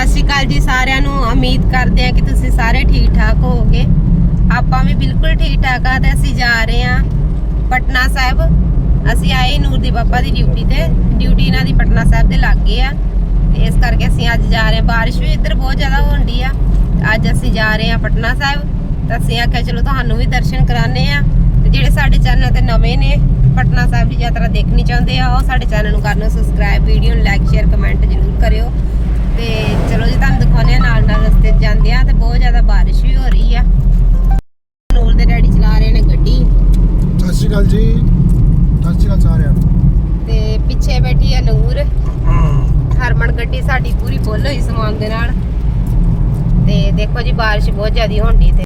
ਸਤਿ ਸ਼੍ਰੀ ਅਕਾਲ ਜੀ ਸਾਰਿਆਂ ਨੂੰ। ਉਮੀਦ ਕਰਦੇ ਹਾਂ ਕਿ ਤੁਸੀਂ ਸਾਰੇ ਠੀਕ ਠਾਕ ਹੋਵੋਗੇ। ਆਪਾਂ ਵੀ ਬਿਲਕੁਲ ਠੀਕ ਠਾਕ ਆ ਤੇ ਅਸੀਂ ਜਾ ਰਹੇ ਹਾਂ ਪਟਨਾ ਸਾਹਿਬ। ਅਸੀਂ ਆਏ ਨੂਰ ਦੀ ਬਾਬਾ ਦੀ ਡਿਊਟੀ ਤੇ। ਡਿਊਟੀ ਇਹਨਾਂ ਦੀ ਪਟਨਾ ਸਾਹਿਬ ਦੇ ਲਾਗੇ ਆ। ਤੇ ਇਸ ਕਰਕੇ ਅਸੀਂ ਅੱਜ ਜਾ ਰਹੇ ਹਾਂ। ਬਾਰਿਸ਼ ਵੀ ਇੱਧਰ ਬਹੁਤ ਜ਼ਿਆਦਾ ਹੁੰਦੀ ਆ। ਅੱਜ ਅਸੀਂ ਜਾ ਰਹੇ ਹਾਂ ਪਟਨਾ ਸਾਹਿਬ। ਤਾਂ ਅਸੀਂ ਆਖਿਆ, ਚਲੋ ਤੁਹਾਨੂੰ ਵੀ ਦਰਸ਼ਨ ਕਰਾਣੇ ਆ ਤੇ ਜਿਹੜੇ ਸਾਡੇ ਚੈਨਲ ਤੇ ਨਵੇਂ ਨੇ, ਪਟਨਾ ਸਾਹਿਬ ਦੀ ਯਾਤਰਾ ਦੇਖਣੀ ਚਾਹੁੰਦੇ ਆ, ਉਹ ਸਾਡੇ ਚੈਨਲ ਨੂੰ ਕਰਨਾ ਸਬਸਕ੍ਰਾਈਬ, ਵੀਡੀਓ ਨੂੰ ਲਾਈਕ ਸ਼ੇਅਰ ਕਮੈਂਟ ਜ਼ਰੂਰ ਕਰਿਓ। ਤੇ ਚਲੋ ਜੀ ਤੁਹਾਨੂੰ ਦਿਖਾਉਂਦੇ ਆ ਨਾਲ ਨਾਲ ਰਸਤੇ ਜਾਂਦੇ ਆ ਤੇ ਬਹੁਤ ਜ਼ਿਆਦਾ ਬਾਰਿਸ਼ ਵੀ ਹੋ ਰਹੀ ਆ। ਨੂਰ ਦੇ ਡੈਡੀ ਚਲਾ ਰਹੇ ਨੇ ਗੱਡੀ। ਸਤਿ ਸ਼੍ਰੀ ਅਕਾਲ ਜੀ। ਸਤਿ ਸ਼੍ਰੀ ਅਕਾਲ ਸਾਰਿਆਂ ਨੂੰ। ਤੇ ਪਿੱਛੇ ਬੈਠੀ ਆ ਨੂਰ। ਹਰਮਨ ਗੱਡੀ ਸਾਡੀ ਪੂਰੀ ਫੁੱਲ ਹੋਈ ਸਮਾਨ ਦੇ ਨਾਲ। ਤੇ ਦੇਖੋ ਜੀ ਬਾਰਿਸ਼ ਬਹੁਤ ਜ਼ਿਆਦਾ ਹੋਣੀ ਤੇ।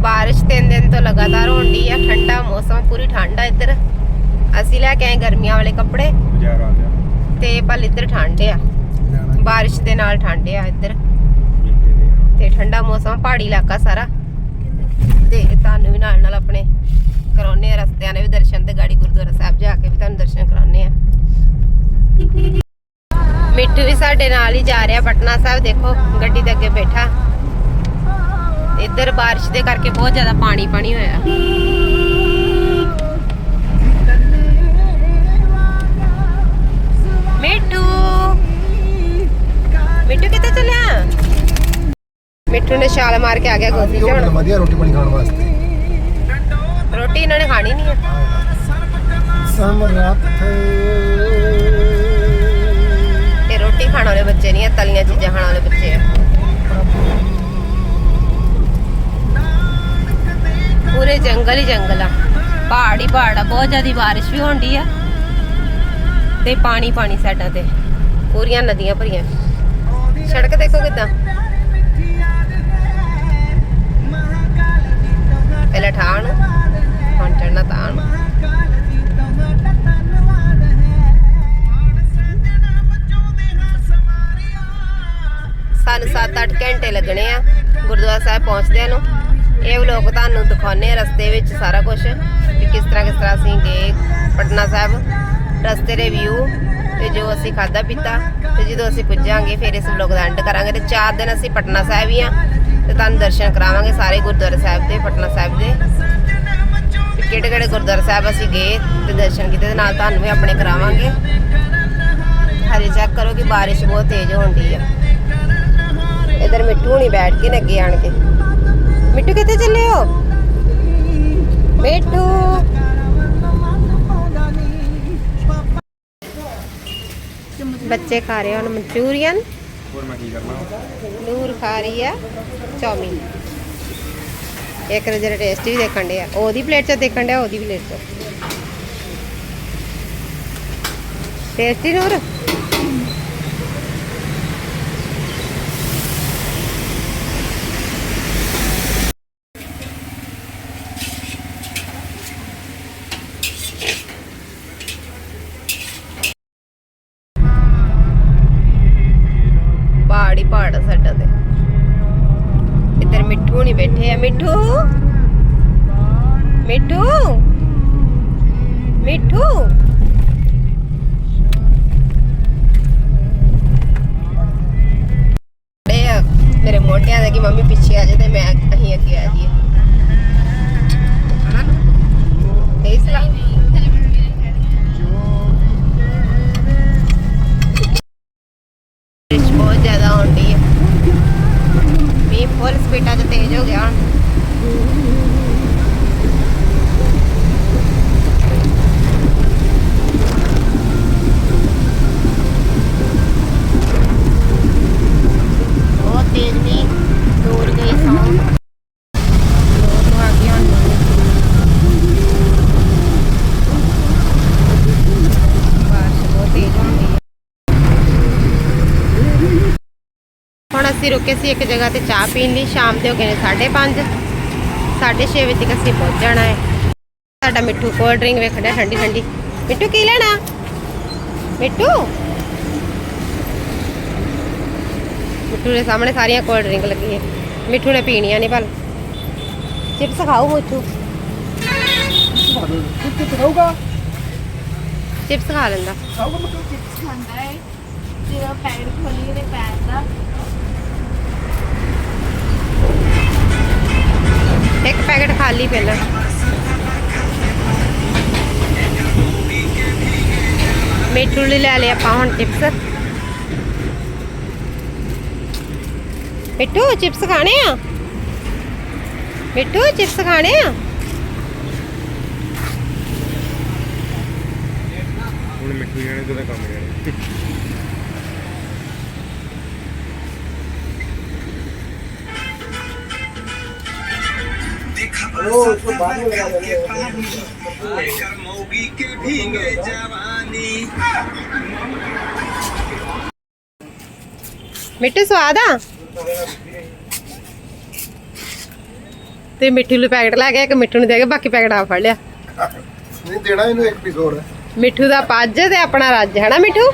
ਬਾਰਿਸ਼ ਤਿੰਨ ਦਿਨ ਤੋਂ ਲਗਾਤਾਰ ਹੋਣੀ ਆ। ਠੰਡਾ ਮੌਸਮ ਪੂਰੀ ਠੰਡ ਆ ਇੱਧਰ। ਅਸੀਂ ਲੈ ਕੇ ਆਏ ਗਰਮੀਆਂ ਵਾਲੇ ਕੱਪੜੇ। ਬਾਜ਼ਾਰ ਆ ਗਿਆ। ਤੇ ਪਰ ਇੱਧਰ ਠੰਡ ਆ। ਲੈਣਾ ਬਾਰਿਸ਼ ਦੇ ਨਾਲ ਠੰਡ ਆ ਇੱਧਰ। ਤੇ ਠੰਡਾ ਮੌਸਮ, ਪਹਾੜੀ ਇਲਾਕਾ ਸਾਰਾ। ਤੇ ਤੁਹਾਨੂੰ ਵੀ ਨਾਲ ਨਾਲ ਆਪਣੇ ਕਰਾਉਨੇ ਆ ਰਸਤਿਆਂ ਦੇ ਵੀ ਦਰਸ਼ਨ ਤੇ ਗਾੜੀ ਗੁਰਦੁਆਰਾ ਸਾਹਿਬ ਜਾ ਕੇ ਵੀ ਤੁਹਾਨੂੰ ਦਰਸ਼ਨ ਕਰਾਉਨੇ ਆ ਮਿੱਠੂ ਵੀ ਸਾਡੇ ਨਾਲ ਹੀ ਜਾ ਰਿਹਾ, ਪਟਨਾ ਸਾਹਿਬ ਦੇਖੋ, ਗੱਡੀ ਦੇ ਅੱਗੇ ਬੈਠਾ। ਇੱਧਰ ਬਾਰਿਸ਼ ਦੇ ਕਰਕੇ ਬਹੁਤ ਜ਼ਿਆਦਾ ਪਾਣੀ ਪਾਣੀ ਹੋਇਆ। ਮਿੱਠੂ ਨੇ ਛਾਲ ਮਾਰ ਕੇ ਆ ਗਿਆ ਗੋਦੀ ਚ ਹੁਣ ਵਧੀਆ ਰੋਟੀ ਪਾਣੀ ਖਾਣ ਵਾਸਤੇ। ਰੋਟੀ ਇਹਨਾਂ ਨੇ ਖਾਣੀ ਨਹੀਂ ਆ ਸਮਰਾਤ ਤੇ ਰੋਟੀ ਖਾਣ ਵਾਲੇ ਬੱਚੇ ਨਹੀਂ ਆ ਤਲੀਆਂ ਚੀਜ਼ਾਂ ਖਾਣ ਵਾਲੇ ਬੱਚੇ ਆ। ਪੂਰੇ ਜੰਗਲ ਹੀ ਜੰਗਲ ਆ। ਪਹਾੜ ਹੀ ਪਹਾੜ ਆ ਬਹੁਤ ਜ਼ਿਆਦਾ ਬਾਰਿਸ਼ ਵੀ ਹੁੰਦੀ ਆ। ਤੇ ਪਾਣੀ ਪਾਣੀ ਸਾਡਾ ਤੇ। ਪੂਰੀਆਂ ਨਦੀਆਂ ਭਰੀਆਂ। ਸੜਕ ਦੇਖੋ ਕਿਦਾਂ। ਗੁਰਦੁਆਰਾ ਸਾਹਿਬ ਪਹੁੰਚਦਿਆਂ ਨੂੰ। ਇਹ ਵਲੋਗ ਤੁਹਾਨੂੰ ਦਿਖਾਉਣੇ ਰਸਤੇ ਵਿੱਚ ਸਾਰਾ ਕੁਝ ਕਿ ਕਿਸ ਤਰ੍ਹਾਂ ਕਿਸ ਤਰ੍ਹਾਂ ਅਸੀਂ ਗਏ ਪਟਨਾ ਸਾਹਿਬ। ਰਸਤੇ ਦੇ ਵਿਊ ਤੇ ਜੋ ਅਸੀਂ ਖਾਦਾ ਪੀਤਾ ਤੇ ਜਦੋਂ ਅਸੀਂ ਪੁੱਜਾਂਗੇ ਫਿਰ ਇਸ ਵਲੋਗ ਦਾ ਐਂਡ ਕਰਾਂਗੇ ਤੇ 4 ਦਿਨ ਅਸੀਂ ਪਟਨਾ ਸਾਹਿਬ ਹੀ ਆ ਤੇ ਤੁਹਾਨੂੰ ਦਰਸ਼ਨ ਕਰਾਵਾਂਗੇ ਸਾਰੇ ਗੁਰਦੁਆਰਾ ਸਾਹਿਬ ਦੇ, ਪਟਨਾ ਸਾਹਿਬ ਦੇ। ਕਿਹੜੇ ਕਿਹੜੇ ਗੁਰਦੁਆਰਾ ਸਾਹਿਬ ਅਸੀਂ ਗਏ ਤੇ ਦਰਸ਼ਨ ਕੀਤੇ ਤੇ ਨਾਲ ਤੁਹਾਨੂੰ ਵੀ ਆਪਣੇ ਕਰਾਵਾਂਗੇ। ਹਰੇ ਚੈੱਕ ਕਰੋ ਕਿ ਬਾਰਿਸ਼ ਬਹੁਤ ਤੇਜ਼ ਹੋਣ ਡਈ ਆ। ਇਧਰ ਮਿੱਠੂ ਹੁਣੀ ਬੈਠ ਕੇ ਨੇ ਅੱਗੇ ਆਣ ਕੇ। ਮਿੱਠੂ ਕਿੱਥੇ ਚੱਲੇ ਹੋ? ਮਿੱਠੂ। ਬੱਚੇ ਖਾ ਰਹੇ ਹਨ ਮਨਚੂਰੀਅਨ। ਹੋਰ ਮੈਂ ਕੀ ਕਰਨਾ? ਨੂਰ ਖਾ ਰਹੀ ਆ ਚੌਮਿਨ। ਇੱਕ ਨੇ ਜਿਹੜਾ ਟੇਸਟ ਵੀ ਦੇਖਣ ਡਿਆ। ਉਹਦੀ ਪਲੇਟ 'ਚ ਦੇਖਣ ਡਿਆ ਉਹਦੀ ਪਲੇਟ 'ਚ। ਟੇਸਟੀ ਨੂਰ ਪਹਾੜ ਹੀ ਪਹਾੜ ਆ ਸਾਡਾ ਤੇ ਇੱਧਰ ਮਿੱਠੂ ਨਹੀਂ ਬੈਠੇ ਆ। ਮਿੱਠੂ? ਮਿੱਠੂ? ਮਿੱਠੂ? ਆ ਮੇਰੇ ਮੋਢਿਆਂ ਦੇ ਕਿ ਮੰਮੀ ਪਿੱਛੇ ਆ ਜਾਏ ਤੇ ਮੈਂ ਅਸੀਂ ਅੱਗੇ ਆ ਅਸੀਂ ਰੁਕੇ ਸੀ ਇੱਕ ਜਗ੍ਹਾ ਤੇ ਚਾਹ ਪੀਣ ਲਈ। ਸ਼ਾਮ ਦੇ ਹੋ ਗਏ ਨੇ 5:30 6:30 ਵਜੇ ਤੱਕ ਅਸੀਂ ਪਹੁੰਚ ਜਾਣਾ ਹੈ। ਸਾਡਾ ਮਿੱਠੂ ਕੋਲਡ ਡਰਿੰਕ ਵੇਖਣਾ ਠੰਡੀ ਠੰਡੀ। ਮਿੱਠੂ ਕੀ ਲੈਣਾ? ਮਿੱਠੂ? ਮਿੱਠੂ ਦੇ ਸਾਹਮਣੇ ਸਾਰੀਆਂ ਕੋਲਡ ਡਰਿੰਕ ਲੱਗੀ ਹੈ। ਮਿੱਠੂ ਨੇ ਪੀਣੀਆਂ ਨਹੀਂ ਭਲ। ਚਿਪਸ ਖਾਓ ਮੋਚੂ ਕਿੱਥੇ ਖਾਊਗਾ? ਚਿਪਸ ਖਾ ਲੈਂਦਾ। ਖਾਊਗਾ ਮਤਲਬ ਖਾਂਦਾ ਹੈ। ਜਿਹੜਾ ਪੈਕਟ ਖੋਲੀ ਇਹਦੇ ਪੈਰ ਦਾ ਖਾਲੀ ਪਹਿਲਾਂ। ਮਿੱਠੂ ਲਈ ਲੈ ਲਿਆ ਆਪਾਂ ਹੁਣ ਚਿਪਸ ਮਿੱਠੂ ਚਿਪਸ ਖਾਣੇ ਆ? ਮਿੱਠੂ ਚਿਪਸ ਖਾਣੇ ਆ? ਹੁਣ ਮਿੱਠੂ ਜਾਣੇ ਤੇ ਕੰਮ ਜਾਣੇ। वो उसको बाद में लगा देंगे ਮਿੱਠੂ ਸਵਾਦ ਆ ਤੇ ਮਿੱਠੂ ਨੂੰ ਪੈਕਟ ਲੈ ਗਿਆ ਇੱਕ ਮਿੱਠੂ ਨੂੰ ਦੇ ਕੇ ਬਾਕੀ ਪੈਕਟ ਆ ਫੜ ਲਿਆ नहीं देना इन्हें एक पीस और है ਮਿੱਠੂ ਦਾ ਪੱਜ ਤੇ ਆਪਣਾ ਰੱਜ ਹੈ ਨਾ ਮਿੱਠੂ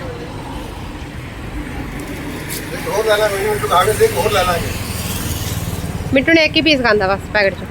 एक और लेना मैंने उनको आगे से एक और लेना है ਮਿੱਠੂ ਨੇ ਇੱਕ ਹੀ ਪੀਸ ਖਾਂਦਾ ਬਸ ਪੈਕਟ ਚ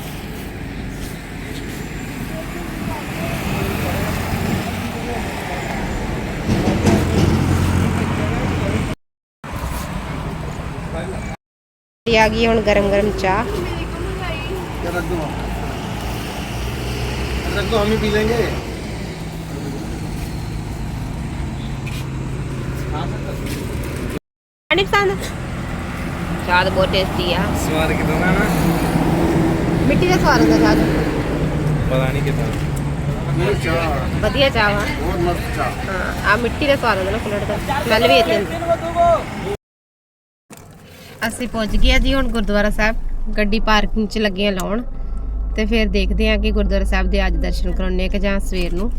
ਇਹ ਆ ਗਈ ਹੁਣ ਗਰਮ ਗਰਮ ਚਾਹ ये रख दो रख दो हम ही पी लेंगे ਪਾਣੀ ਪਸੰਦ ਚਾਹ ਤਾਂ ਬਹੁਤ ਟੇਸਟੀ ਆ ਸਵਾਦ ਕਿਦਾਂ ਦਾ ਨਾ ਮਿੱਟੀ ਦਾ ਸਵਾਦ ਹੁੰਦਾ ਚਾਹ ਦਾ ਪਤਾ ਨਹੀਂ ਕਿਦਾਂ ये चाह ਵਧੀਆ ਚਾਹ ਵਾ बहुत मस्त चाह ਹਾਂ ਆ ਮਿੱਟੀ ਦਾ ਸਵਾਦ ਹੁੰਦਾ ਨਾ ਕੁਲੜ ਦਾ ਸਮੈਲ ਵੀ ਇੱਥੇ ਆਉਂਦੀ ਅਸੀਂ ਪਹੁੰਚ ਗਏ ਆ ਜੀ ਹੁਣ ਗੁਰਦੁਆਰਾ ਸਾਹਿਬ, ਗੱਡੀ ਪਾਰਕਿੰਗ 'ਚ ਲੱਗੇ ਆ ਲਾਉਣ ਤੇ ਫਿਰ ਦੇਖਦੇ ਆ ਕਿ ਗੁਰਦੁਆਰਾ ਸਾਹਿਬ ਦੇ ਅੱਜ ਦਰਸ਼ਨ ਕਰਾਉਣੇ ਕਿ ਜਾਂ ਸਵੇਰ ਨੂੰ।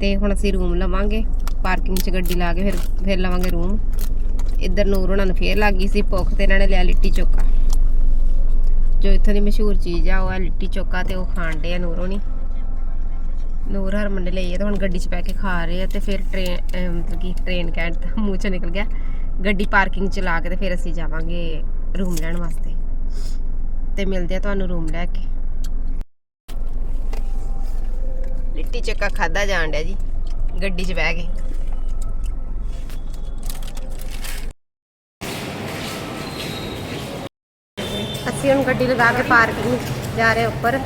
ਤੇ ਹੁਣ ਅਸੀਂ ਰੂਮ ਲਵਾਂਗੇ, ਪਾਰਕਿੰਗ 'ਚ ਗੱਡੀ ਲਾ ਕੇ ਫਿਰ ਫਿਰ ਲਵਾਂਗੇ ਰੂਮ ਇੱਧਰ ਨੂਰ ਉਹਨਾਂ ਨੂੰ ਫੇਰ ਲੱਗ ਗਈ ਸੀ ਭੁੱਖ ਤੇ ਇਹਨਾਂ ਨੇ ਲਿਆ ਲਿੱਟੀ ਚੋਕਾ। ਜੋ ਇੱਥੋਂ ਦੀ ਮਸ਼ਹੂਰ ਚੀਜ਼ ਆ, ਉਹ ਆ ਲਿੱਟੀ ਚੋਕਾ ਤੇ ਉਹ ਖਾਣ ਡੇ ਆ ਨੂਰ ਹੋਣੀ। ਨੂਰ ਹਰਮਨ ਨੇ ਲਈ ਹੈ ਤੇ ਹੁਣ ਗੱਡੀ 'ਚ ਬਹਿ ਕੇ ਖਾ ਰਹੇ ਆ ਤੇ ਫਿਰ ਟ੍ਰੇਨ ਮਤਲਬ ਕਿ ਟ੍ਰੇਨ ਕਹਿਣ ਮੂੰਹ 'ਚੋਂ ਨਿਕਲ ਗਿਆ। ਗੱਡੀ ਪਾਰਕਿੰਗ 'ਚ ਲਾ ਕੇ ਤੇ ਫਿਰ ਅਸੀਂ ਜਾਵਾਂਗੇ ਰੂਮ ਲੈਣ ਵਾਸਤੇ। ਤੇ ਮਿਲਦੇ ਆ ਤੁਹਾਨੂੰ ਰੂਮ ਲੈ ਕੇ। ਲਿੱਟੀ ਚੱਕਾ ਖਾਦਾ ਜਾਣ ਡਿਆ ਜੀ, ਗੱਡੀ 'ਚ ਬਹਿ ਕੇ। ਅਸੀਂ ਹੁਣ ਗੱਡੀ ਲਗਾ ਕੇ ਪਾਰਕਿੰਗ ਜਾ ਰਹੇ ਉੱਪਰ।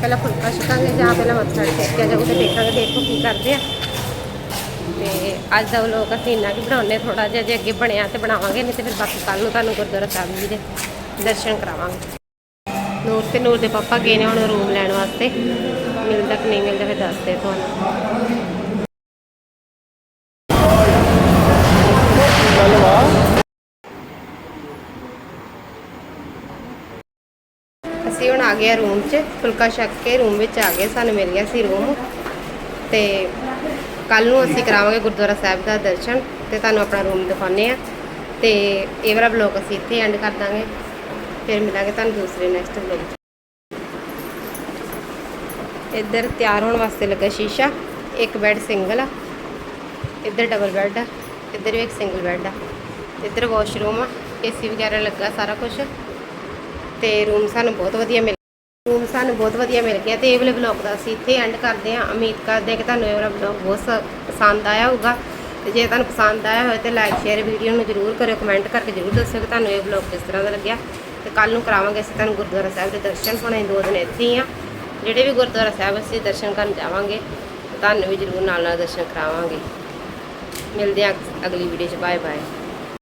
ਪਹਿਲਾਂ ਫੁਲਕਾ ਛਕਾਂਗੇ, ਜਾਂ ਪਹਿਲਾਂ ਮੱਥਾ ਟੇਕਿਆ ਜਾਊ ਦੇਖਾਂਗੇ, ਦੇਖੋ ਕੀ ਕਰਦੇ ਆ। ਤੇ ਅੱਜ ਦਾ ਵਲੋਗ ਅਸੀਂ ਇੰਨਾ ਕੀ ਬਣਾਉਨੇ ਥੋੜਾ ਜਿਹਾ, ਜੇ ਅੱਗੇ ਬਣਿਆ ਤੇ ਬਣਾਵਾਂਗੇ, ਨਹੀਂ ਤੇ ਫਿਰ ਬਾਕੀ ਕੱਲ ਨੂੰ ਤੁਹਾਨੂੰ ਗੁਰਦੁਆਰਾ ਸਾਹਿਬ ਜੀ ਦੇ ਦਰਸ਼ਨ ਕਰਾਵਾਂਗੇ। ਨੂਰ ਤੇ ਨੂਰ ਦੇ ਪਾਪਾ ਗਏ ਨੇ ਹੁਣ ਰੂਮ ਲੈਣ ਵਾਸਤੇ। ਮਿਲਦਾ ਕਿ ਨਹੀਂ ਮਿਲਦਾ ਫਿਰ ਦੱਸਦੇ ਤੁਹਾਨੂੰ। ਅਸੀਂ ਹੁਣ ਆ ਗਏ ਰੂਮ 'ਚ। ਫੁਲਕਾ ਛਕ ਕੇ ਰੂਮ ਵਿੱਚ ਆ ਗਏ ਸਾਨੂੰ ਮਿਲ ਗਿਆ ਸੀ ਰੂਮ। ਤੇ ਕੱਲ ਨੂੰ ਅਸੀਂ ਕਰਾਵਾਂਗੇ ਗੁਰਦੁਆਰਾ ਸਾਹਿਬ ਦਾ ਦਰਸ਼ਨ ਤੇ ਤੁਹਾਨੂੰ ਆਪਣਾ ਰੂਮ ਦਿਖਾਉਂਦੇ ਆ ਤੇ ਇਹ ਵਾਲਾ ਬਲੌਗ ਅਸੀਂ ਇੱਥੇ ਐਂਡ ਕਰ ਦਾਂਗੇ। ਫਿਰ ਮਿਲਾਂਗੇ ਤੁਹਾਨੂੰ ਦੂਸਰੇ ਨੈਕਸਟ ਬਲੌਗ ਇੱਧਰ ਤਿਆਰ ਹੋਣ ਵਾਸਤੇ ਲੱਗਾ ਸ਼ੀਸ਼ਾ, ਇੱਕ ਬੈੱਡ ਸਿੰਗਲ ਆ। ਇੱਧਰ ਡਬਲ ਬੈੱਡ ਆ, ਇੱਧਰ ਵੀ ਇੱਕ ਸਿੰਗਲ ਬੈੱਡ ਆ। ਇੱਧਰ ਵਾਸ਼ਰੂਮ ਆ ਏਸੀ ਵਗੈਰਾ ਲੱਗਾ ਸਾਰਾ ਕੁਝ ਤੇ ਰੂਮ ਸਾਨੂੰ ਬਹੁਤ ਵਧੀਆ ਮਿਲ ਰੂਮ ਸਾਨੂੰ ਬਹੁਤ ਵਧੀਆ ਮਿਲ ਗਿਆ ਤੇ ਇਹ ਵਾਲੇ ਵਲੌਗ ਦਾ ਅਸੀਂ ਇੱਥੇ ਐਂਡ ਕਰਦੇ ਹਾਂ। ਉਮੀਦ ਕਰਦੇ ਹਾਂ ਕਿ ਤੁਹਾਨੂੰ ਇਹ ਵਾਲਾ ਵਲੌਗ ਬਹੁਤ ਸ- ਪਸੰਦ ਆਇਆ ਹੋਊਗਾ। ਤੇ ਜੇ ਤੁਹਾਨੂੰ ਪਸੰਦ ਆਇਆ ਹੋਵੇ ਤੇ ਲਾਈਕ ਸ਼ੇਅਰ ਵੀਡੀਓ ਨੂੰ ਜਰੂਰ ਕਰਿਓ। ਕਮੈਂਟ ਕਰਕੇ ਜਰੂਰ ਦੱਸਿਓ ਕਿ ਤੁਹਾਨੂੰ ਇਹ ਵਲੌਗ ਕਿਸ ਤਰ੍ਹਾਂ ਦਾ ਲੱਗਿਆ। ਤੇ ਕੱਲ ਨੂੰ ਕਰਾਵਾਂਗੇ ਅਸੀਂ ਤੁਹਾਨੂੰ ਗੁਰਦੁਆਰਾ ਸਾਹਿਬ ਦੇ ਦਰਸ਼ਨ। ਹੋਣੇ ਦੋ ਦਿਨ ਇੱਥੇ ਹੀ ਆ ਜਿਹੜੇ ਵੀ ਗੁਰਦੁਆਰਾ ਸਾਹਿਬ ਅਸੀਂ ਦਰਸ਼ਨ ਕਰਨ ਜਾਵਾਂਗੇ, ਤੇ ਤੁਹਾਨੂੰ ਵੀ ਜਰੂਰ ਨਾਲ ਨਾਲ ਦਰਸ਼ਨ ਕਰਾਵਾਂਗੇ। ਮਿਲਦੇ ਹਾਂ ਅਗਲੀ ਵੀਡੀਓ 'ਚ। Bye bye